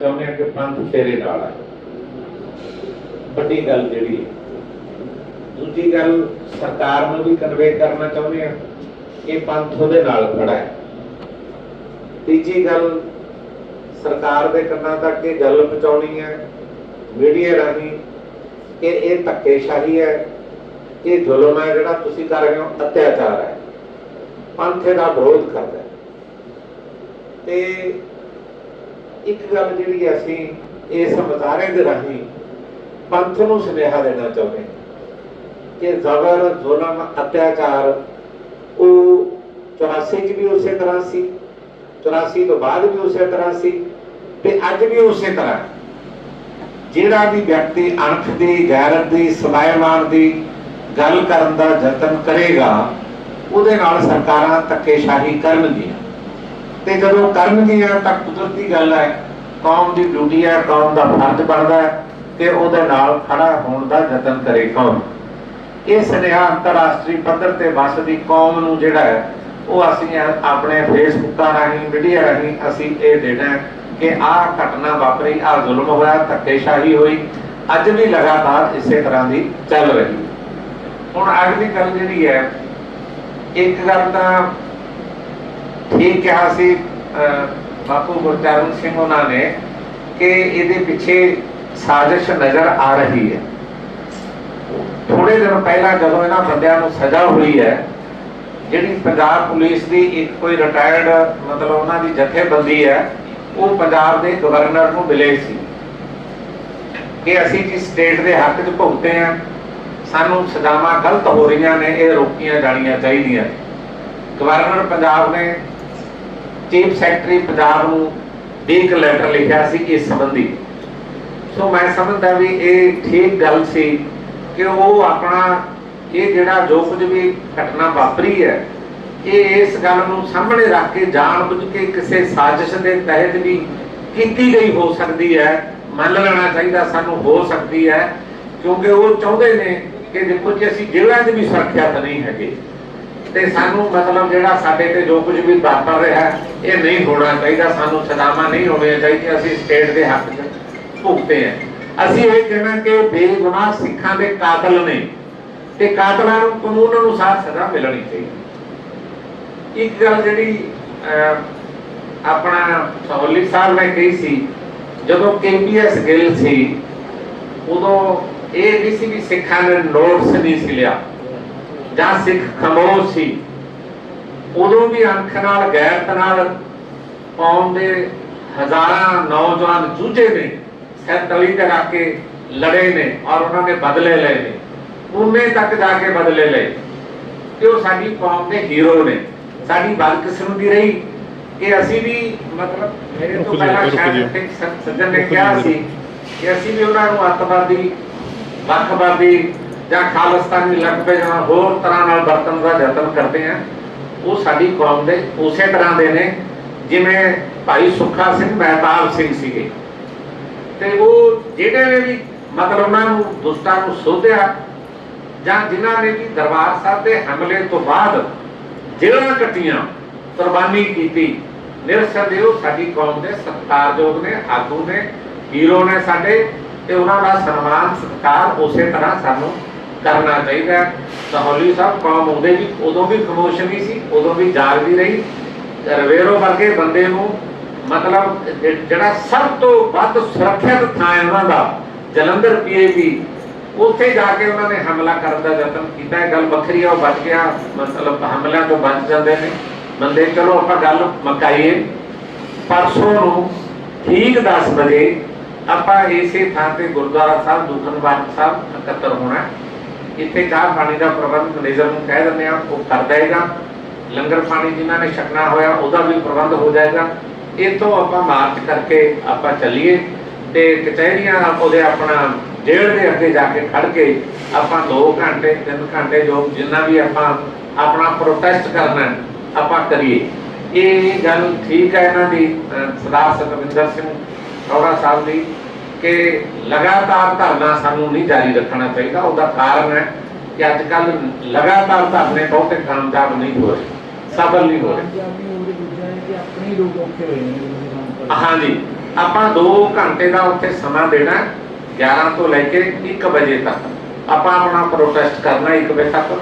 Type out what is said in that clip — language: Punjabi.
ਚਾਹੁੰਦੇ ਆ ਕਿ ਪੰਥ ਤੇਰੇ ਨਾਲ ਹੈ ਵੱਡੀ ਗੱਲ ਜਿਹੜੀ ਹੈ। ਦੂਜੀ ਗੱਲ, ਸਰਕਾਰ ਨੂੰ ਵੀ ਕਨਵੇ ਕਰਨਾ ਚਾਹੁੰਦੇ ਆ ਕਿ ਪੰਥ ਉਹਦੇ ਨਾਲ ਖੜਾ ਹੈ। ਤੀਜੀ ਗੱਲ, ਸਰਕਾਰ ਦੇ ਕੰਨਾਂ ਤੱਕ ਇਹ ਗੱਲ ਪਹੁੰਚਾਉਣੀ ਹੈ ਮੀਡੀਆ ਰਾਹੀਂ, ਕਿ ਇਹ ਧੱਕੇਸ਼ਾਹੀ ਹੈ, ਇਹ ਜ਼ੁਲਮ ਹੈ ਜਿਹੜਾ ਤੁਸੀਂ ਕਰ ਰਹੇ ਹੋ, ਅਤਿਆਚਾਰ ਹੈ। ਪੰਥ ਦਾ ਵਿਰੋਧ ਕਰਦਾ ਤੇ ਇੱਕ ਗੱਲ ਜਿਹੜੀ ਅਸੀਂ ਇਸ ਮੁਜ਼ਾਹਰੇ ਦੇ ਰਾਹੀਂ ਪੰਥ ਨੂੰ ਸੁਨੇਹਾ ਦੇਣਾ ਚਾਹੁੰਦੇ ਕਿ ਜ਼ਬਰ, ਜ਼ੁਲਮ, ਅਤਿਆਚਾਰ, ਉਹ 84 ਚ ਵੀ ਉਸੇ ਤਰ੍ਹਾਂ ਸੀ 84 ਤੋਂ ਬਾਅਦ ਵੀ ਉਸੇ ਤਰ੍ਹਾਂ ਸੀ ਤੇ ਅੱਜ ਵੀ ਉਸੇ ਤਰ੍ਹਾਂ ਜਿਹੜਾ ਵੀ ਵਿਅਕਤੀ ਅਣਖ ਦੀ, ਗੈਰਤ ਦੀ ਸਵਾਇਮਾਨ ਦੀ ਗੱਲ ਕਰਨ ਦਾ ਯਤਨ ਕਰੇਗਾ, ਉਹਦੇ ਨਾਲ ਸਰਕਾਰਾਂ ਧੱਕੇਸ਼ਾਹੀ ਕਰਨਗੀਆਂ। ਤੇ ਜਦੋਂ ਕਰਨਗੀਆਂ ਤਾਂ ਕੁਦਰਤੀ ਗੱਲ ਹੈ, ਕੌਮ ਦੀ ਡਿਊਟੀ ਹੈ, ਕੌਮ ਦਾ ਫਰਜ਼ ਬਣਦਾ ਹੈ ਕਿ ਉਹਦੇ ਨਾਲ ਖੜਾ ਹੋਣ ਦਾ ਯਤਨ ਕਰੇ ਕੌਮ। ਇਹ ਸੁਨੇਹਾ ਅੰਤਰਰਾਸ਼ਟਰੀ ਪੱਧਰ ਤੇ ਵਸਦੀ ਕੌਮ ਨੂੰ ਜਿਹੜਾ ਹੈ, ਉਹ ਅਸੀਂ ਆਪਣੇ ਫੇਸਬੁੱਕਾਂ ਰਾਹੀਂ, ਮੀਡੀਆ ਰਾਹੀਂ ਅਸੀਂ ਇਹ ਦੇਣਾ ਕਿ ਆਹ ਘਟਨਾ ਵਾਪਰੀ, ਆਹ ਜ਼ੁਲਮ ਹੋਇਆ, ਧੱਕੇਸ਼ਾਹੀ ਹੋਈ, ਅੱਜ ਵੀ ਲਗਾਤਾਰ ਇਸੇ ਤਰ੍ਹਾਂ ਦੀ ਚੱਲ ਰਹੀ ਹੁਣ ਅਗਲੀ ਗੱਲ ਜਿਹੜੀ ਹੈ, ਇੱਕ ਗੱਲ ਤਾਂ ਠੀਕ ਕਿਹਾ ਸੀ ਬਾਪੂ ਗੁਰਚਰਨ ਸਿੰਘ ਉਹਨਾਂ ਨੇ ਕਿ ਇਹਦੇ ਪਿੱਛੇ ਸਾਜ਼ਿਸ਼ ਨਜ਼ਰ ਆ ਰਹੀ ਹੈ। ਥੋੜੇ ਦਿਨ ਪਹਿਲਾਂ ਜਦੋਂ ਇਹਨਾਂ ਬੰਦਿਆਂ ਨੂੰ ਸਜ਼ਾ ਹੋਈ ਹੈ, ਜਿਹੜੀ ਪੰਜਾਬ ਪੁਲਿਸ ਦੀ ਇੱਕ ਕੋਈ ਰਿਟਾਇਰਡ ਮਤਲਬ ਉਹਨਾਂ ਦੀ ਜਥੇਬੰਦੀ ਹੈ, ਉਹ ਪੰਜਾਬ ਦੇ ਗਵਰਨਰ ਨੂੰ ਮਿਲੇ ਸੀ ਕਿ ਅਸੀਂ ਜਿਸ ਸਟੇਟ ਦੇ ਹੱਕ 'ਚ ਭੁਗਤੇ ਆ ਸਾਨੂੰ ਸਜ਼ਾਵਾਂ ਗਲਤ ਹੋ ਰਹੀਆਂ ਨੇ, ਇਹ ਰੋਕੀਆਂ ਜਾਣੀਆਂ ਚਾਹੀਦੀਆਂ। ਗਵਰਨਰ ਪੰਜਾਬ ਨੇ ਚੀਫ ਸੈਕਟਰੀ ਪੰਜਾਬ ਨੂੰ ਵੀ ਇੱਕ ਲੈਟਰ ਲਿਖਿਆ ਸੀ ਇਸ ਸੰਬੰਧੀ। ਸੋ ਮੈਂ ਸਮਝਦਾ ਵੀ ਇਹ ਠੀਕ ਗੱਲ ਸੀ ਕਿ ਉਹ ਆਪਣਾ ਇਹ ਜਿਹੜਾ ਜੋ ਕੁਝ ਵੀ ਘਟਨਾ ਵਾਪਰੀ ਹੈ, ਇਹ ਇਸ ਗੱਲ ਨੂੰ ਸਾਹਮਣੇ ਰੱਖ ਕੇ ਜਾਣ ਬੁੱਝ ਕੇ ਕਿਸੇ ਸਾਜ਼ਿਸ਼ ਦੇ ਤਹਿਤ ਵੀ ਕੀਤੀ ਗਈ ਹੋ ਸਕਦੀ ਹੈ। ਮੰਨ ਲੈਣਾ ਚਾਹੀਦਾ ਸਾਨੂੰ ਹੋ ਸਕਦੀ ਹੈ, ਕਿਉਂਕਿ ਉਹ ਚਾਹੁੰਦੇ ਨੇ ਕਿ ਦੇਖੋ ਜੀ ਅਸੀਂ ਜੇਲ੍ਹਾਂ 'ਚ ਵੀ ਸੁਰੱਖਿਅਤ ਨਹੀਂ ਹੈਗੇ। ਤੇ ਸਾਨੂੰ ਮਤਲਬ ਜਿਹੜਾ ਸਾਡੇ ਤੇ ਜੋ ਕੁਝ ਵੀ ਵਾਪਰ ਰਿਹਾ, ਇਹ ਨਹੀਂ ਹੋਣਾ ਚਾਹੀਦਾ, ਸਾਨੂੰ ਸਜ਼ਾਵਾਂ ਨਹੀਂ ਹੋਣੀਆਂ ਚਾਹੀਦੀਆਂ, ਅਸੀਂ ਸਟੇਟ ਦੇ ਹੱਕ 'ਚ ਭੁਗਤੇ ਆ ਅਸੀਂ ਇਹ ਕਹਿਣਾ ਕਿ ਬੇਗੁਨਾਹ ਸਿੱਖਾਂ ਦੇ ਕਾਤਲ ਨੇ ਤੇ ਕਾਤਲਾਂ ਨੂੰ ਕਾਨੂੰਨ ਅਨੁਸਾਰ ਸਜ਼ਾ ਮਿਲਣੀ ਚਾਹੀਦੀ। ਇੱਕ ਗੱਲ ਜਿਹੜੀ ਆਪਣਾ ਸਹੌਲੀ ਸਾਹਿਬ ਨੇ ਕਹੀ ਸੀ, ਜਦੋਂ ਕੇਪੀਐਸ ਗਿੱਲ ਸੀ, ਉਦੋਂ ਇਹ ਨਹੀਂ ਸੀ ਵੀ ਸਿੱਖਾਂ ਨੇ ਨੋਟਸ ਨਹੀਂ ਸੀ ਲਿਆ। ਜਾਂ ਸਿੱਖ ਖਮੋਸ਼ ਸੀ ਉਦੋਂ ਵੀ ਅੰਖ ਨਾਲ ਗੈਰਤ ਨਾਲ ਕੌਮ ਦੇ ਹਜ਼ਾਰਾਂ ਨੌਜਵਾਨ ਜੂਝੇ ਨੇ ਸਿਰ ਤਲੀ ਤੇ ਰੱਖ ਕੇ ਲੜੇ ਨੇ ਔਰ ਉਹਨਾਂ ਨੇ ਬਦਲੇ ਲਏ ਨੇ। ਪੂਨੇ ਤੱਕ ਜਾ ਕੇ ਬਦਲੇ ਲਏ। ਤੇ ਉਹ ਸਾਡੀ ਕੌਮ ਦੇ ਹੀਰੋ ਨੇ। ਸਾਡੀ ਬਦਕਿਸਮਤੀ ਰਹੀ। ਕਿ ਅਸੀਂ ਵੀ ਮਤਲਬ ਮੇਰੇ ਤੋਂ ਪਹਿਲਾਂ ਸ਼ਾਇਦ ਸੱਜਣ ਨੇ ਕਿਹਾ। ਸੀ ਕਿ ਅਸੀਂ ਵੀ ਉਹਨਾਂ ਨੂੰ ਅੱਤਵਾਦੀ ਵੱਖਵਾਦੀ ਜਾਂ ਖਾਲਿਸਤਾਨੀ ਲਫ਼ਜ਼ੇ ਜਾਂ ਹੋਰ ਤਰ੍ਹਾਂ ਨਾਲ ਵਰਤਣ ਦਾ ਯਤਨ ਕਰਦੇ ਆ, ਉਹ ਸਾਡੀ ਕੌਮ ਦੇ ਉਸੇ ਤਰ੍ਹਾਂ ਦੇ ਨੇ, ਜਿਵੇਂ ਭਾਈ ਸੁੱਖਾ ਸਿੰਘ ਮਹਿਤਾਬ ਸਿੰਘ ਸੀਗੇ। ਤੇ ਉਹ ਜਿਹੜੇ ਵੀ ਮਤਲਬ ਉਹਨਾਂ ਨੂੰ ਦੁਸ਼ਟਾਂ ਨੂੰ ਸੋਧਿਆ, ਜਾਂ ਜਿਨ੍ਹਾਂ ਨੇ ਵੀ ਦਰਬਾਰ ਸਾਹਿਬ ਦੇ ਹਮਲੇ ਤੋਂ ਬਾਅਦ ਜੇਲ੍ਹਾਂ ਕੱਟੀਆਂ, ਕੁਰਬਾਨੀ ਕੀਤੀ ਨਿਰਸੰਦੇਹ ਸਾਡੀ ਕੌਮ ਦੇ ਸਤਿਕਾਰਯੋਗ ਨੇ, ਆਗੂ ਨੇ, ਹੀਰੋ ਨੇ ਸਾਡੇ, ਤੇ ਉਹਨਾਂ ਦਾ ਸਨਮਾਨ, ਸਤਿਕਾਰ ਉਸੇ ਤਰ੍ਹਾਂ ਸਾਨੂੰ ਕਰਨਾ ਚਾਹੀਦਾ ਹੈ। ਸਹੌਲੀ ਸਾਹਿਬ ਕੌਮ ਉਹਦੇ ਵੀ ਉਦੋਂ ਵੀ ਖਮੋਸ਼ ਨਹੀਂ ਸੀ, ਉਦੋਂ ਵੀ ਜਾਗਦੀ ਰਹੀ। ਰਵੇਰੋ ਵਰਗੇ ਬੰਦੇ ਨੂੰ ਮਤਲਬ ਜਿਹੜਾ ਸਭ ਤੋਂ ਵੱਧ ਸੁਰੱਖਿਅਤ ਥਾਂ ਹੈ ਉਹਨਾਂ ਦਾ, ਜਲੰਧਰ ਪੀਏਪੀ ਉੱਥੇ ਜਾ ਕੇ ਉਹਨਾਂ ਨੇ ਹਮਲਾ ਕਰਨ ਦਾ ਯਤਨ ਕੀਤਾ ਇਹ ਗੱਲ ਵੱਖਰੀ ਆ, ਉਹ ਬਚ ਗਿਆ, ਮਤਲਬ ਹਮਲਿਆਂ ਤੋਂ ਬਚ ਜਾਂਦੇ ਨੇ। ਬੰਦੇ, ਚਲੋ ਆਪਾਂ ਗੱਲ ਮਕਾਈਏ। ਪਰਸੋਂ ਨੂੰ ਠੀਕ 10 ਵਜੇ ਆਪਾਂ ਇਸੇ ਥਾਂ ਤੇ ਗੁਰਦੁਆਰਾ ਸਾਹਿਬ ਦੁਖਨਵਾਰ ਸਾਹਿਬ ਇਕੱਤਰ ਹੋਣਾ ਇੱਥੇ ਚਾਹ ਪਾਣੀ ਦਾ ਪ੍ਰਬੰਧ ਮੈਨੇਜਰ ਨੂੰ ਕਹਿ ਦਿੰਦੇ ਆ, ਉਹ ਕਰ ਦੇਗਾ ਲੰਗਰ ਪਾਣੀ ਜਿਨ੍ਹਾਂ ਨੇ ਛਕਣਾ ਹੋਇਆ, ਉਹਦਾ ਵੀ ਪ੍ਰਬੰਧ ਹੋ ਜਾਏਗਾ। ਇੱਥੋਂ ਆਪਾਂ ਮਾਰਚ ਕਰਕੇ ਆਪਾਂ ਚੱਲੀਏ ਤੇ ਕਚਹਿਰੀਆਂ ਉਹਦੇ ਆਪਣਾ ਜੇਲ੍ਹ ਦੇ ਅੱਗੇ ਜਾ ਕੇ ਖੜ ਕੇ ਆਪਾਂ 2 ਘੰਟੇ 3 ਘੰਟੇ ਜੋ ਜਿੰਨਾ ਵੀ ਆਪਾਂ ਆਪਣਾ ਪ੍ਰੋਟੈਸਟ ਕਰਨਾ, ਆਪਾਂ ਕਰੀਏ। ਇਹ ਗੱਲ ਠੀਕ ਹੈ ਇਹਨਾਂ ਦੀ ਸਰਦਾਰ ਸਤਵਿੰਦਰ ਸਿੰਘ ਰੌੜਾ ਸਾਹਿਬ ਦੀ। ਕਿ ਲਗਾਤਾਰ ਧਰਨਾ ਸਾਨੂੰ ਨਹੀਂ ਜਾਰੀ ਰੱਖਣਾ ਚਾਹੀਦਾ। ਉਹਦਾ ਕਾਰਨ ਹੈ ਕਿ ਅੱਜ ਕੱਲ ਲਗਾਤਾਰ ਧਰਨੇ ਬਹੁਤੇ ਕਾਮਯਾਬ ਨਹੀਂ ਹੋ ਰਹੇ ਸਫਲ ਨਹੀਂ ਹੋ ਰਹੇ। ਹਾਂਜੀ ਆਪਾਂ 2 ਘੰਟੇ ਦਾ ਉੱਥੇ ਸਮਾਂ ਦੇਣਾ ਹੈ, 11 ਤੋਂ ਲੈ ਕੇ 1 ਵਜੇ ਤੱਕ। ਆਪਾਂ ਆਪਣਾ ਪ੍ਰੋਟੈਸਟ ਕਰਨਾ 1 ਵਜੇ ਤੱਕ।